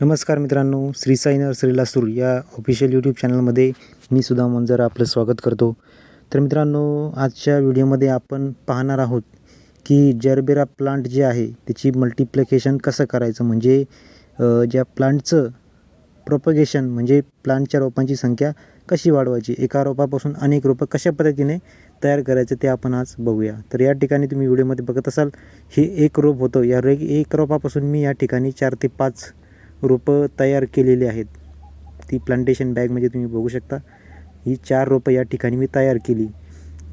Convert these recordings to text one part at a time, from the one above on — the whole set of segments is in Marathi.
नमस्कार मित्रांनो श्री साई नर्सरी सूर या ऑफिशियल यूट्यूब चॅनलमध्ये मी सुद्धा मंजर आपलं स्वागत करतो. तर मित्रांनो आजच्या व्हिडिओमध्ये आपण पाहणार आहोत की जरबेरा प्लांट जे आहे त्याची मल्टिप्लिकेशन कसं करायचं? म्हणजे ज्या प्लांटचं प्रोपगेशन म्हणजे प्लांटच्या रोपांची संख्या कशी वाढवायची? एका रोपापासून अनेक रोपं कशा पद्धतीने तयार करायचं ते आपण आज बघूया. तर या ठिकाणी तुम्ही व्हिडिओमध्ये बघत असाल हे एक रोप होतं. या रे एक रोपापासून मी या ठिकाणी चार ते पाच रोपं तयार केलेली आहेत. ती प्लांटेशन बॅगमध्ये तुम्ही बघू शकता. ही चार रोपं या ठिकाणी मी तयार केली.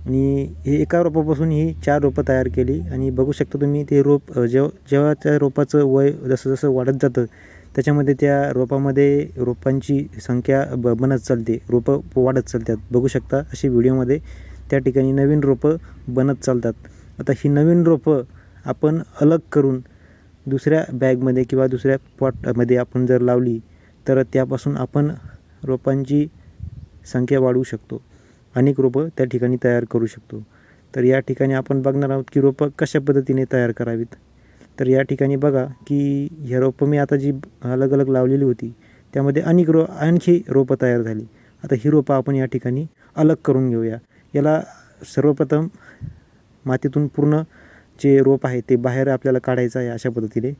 आणि हे एका रोपापासून ही चार रोपं तयार केली. आणि बघू शकता तुम्ही ते रोप जेव्हा जेव्हा त्या रोपाचं वय जसं जसं वाढत जातं त्याच्यामध्ये त्या रोपामध्ये रोपांची संख्या ब बनत चालते. रोपं वाढत चालतात. बघू शकता अशी व्हिडिओमध्ये त्या ठिकाणी नवीन रोपं बनत चालतात. आता ही नवीन रोपं आपण अलग करून दुसऱ्या बॅगमध्ये किंवा दुसऱ्या पॉटमध्ये आपण जर लावली तर त्यापासून आपण रोपांची संख्या वाढवू शकतो. अनेक रोपं त्या ठिकाणी तयार करू शकतो. तर या ठिकाणी आपण बघणार आहोत की रोपं कशा पद्धतीने तयार करावीत. तर या ठिकाणी बघा की ह्या रोपं मी आता जी अलग अलग लावलेली होती त्यामध्ये अनेक रो आणखी रोपं तयार झाली. आता ही रोपं आपण या ठिकाणी अलग करून घेऊया. याला सर्वप्रथम मातीतून पूर्ण जे रोप आहे ते बाहेर आपल्याला काढायचं आहे अशा पद्धतीने.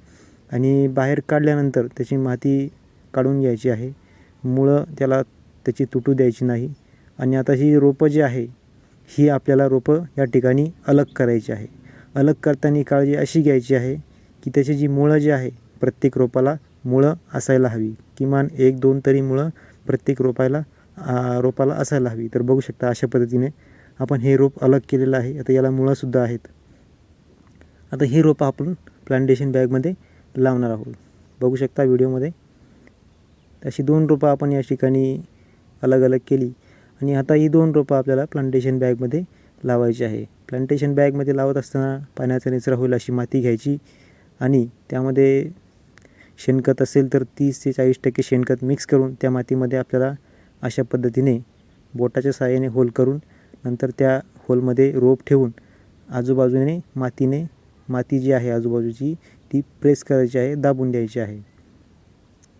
आणि बाहेर काढल्यानंतर त्याची माती काढून घ्यायची आहे. मुळं त्याला त्याची तुटू द्यायची नाही. आणि आता ही रोपं जी आहे ही आपल्याला रोपं या ठिकाणी अलग करायची आहे. अलग करताना काळजी अशी घ्यायची आहे की त्याची जी मुळं जी आहे प्रत्येक रोपाला मुळं असायला हवी. किमान एक दोन तरी मुळं प्रत्येक रोपायला रोपाला असायला हवी. तर बघू शकता अशा पद्धतीने आपण हे रोप अलग केलेलं आहे. आता याला मुळंसुद्धा आहेत. आता ही रोपं आपण प्लांटेशन बॅगमध्ये लावणार आहोत. बघू शकता व्हिडिओमध्ये. अशी दोन रोपं आपण या ठिकाणी अलग अलग केली. आणि आता ही दोन रोपं आपल्याला प्लांटेशन बॅगमध्ये लावायची आहे. प्लांटेशन बॅगमध्ये लावत असताना पाण्याचा निचरा होईल अशी माती घ्यायची. आणि त्यामध्ये शेणखत असेल तर तीस ते चाळीस टक्के शेणखत मिक्स करून त्या मातीमध्ये आपल्याला अशा पद्धतीने बोटाच्या साहाय्याने होल करून नंतर त्या होलमध्ये रोप ठेवून आजूबाजूने मातीने माती जी आहे आजूबाजूची ती प्रेस करायची आहे दाबून द्यायची आहे.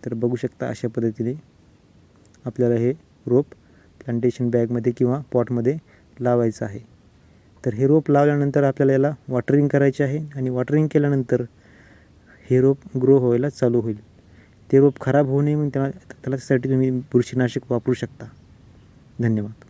तर बघू शकता अशा पद्धतीने आपल्याला हे रोप प्लांटेशन बॅगमध्ये किंवा पॉटमध्ये लावायचं आहे. तर हे रोप लावल्यानंतर आपल्याला याला वॉटरिंग करायचे आहे आणि वॉटरिंग केल्यानंतर हे रोप ग्रो व्हायला चालू होईल. ते रोप खराब होऊ नये म्हणून त्याला त्याच्यासाठी तुम्ही बुरशीनाशक वापरू शकता. धन्यवाद.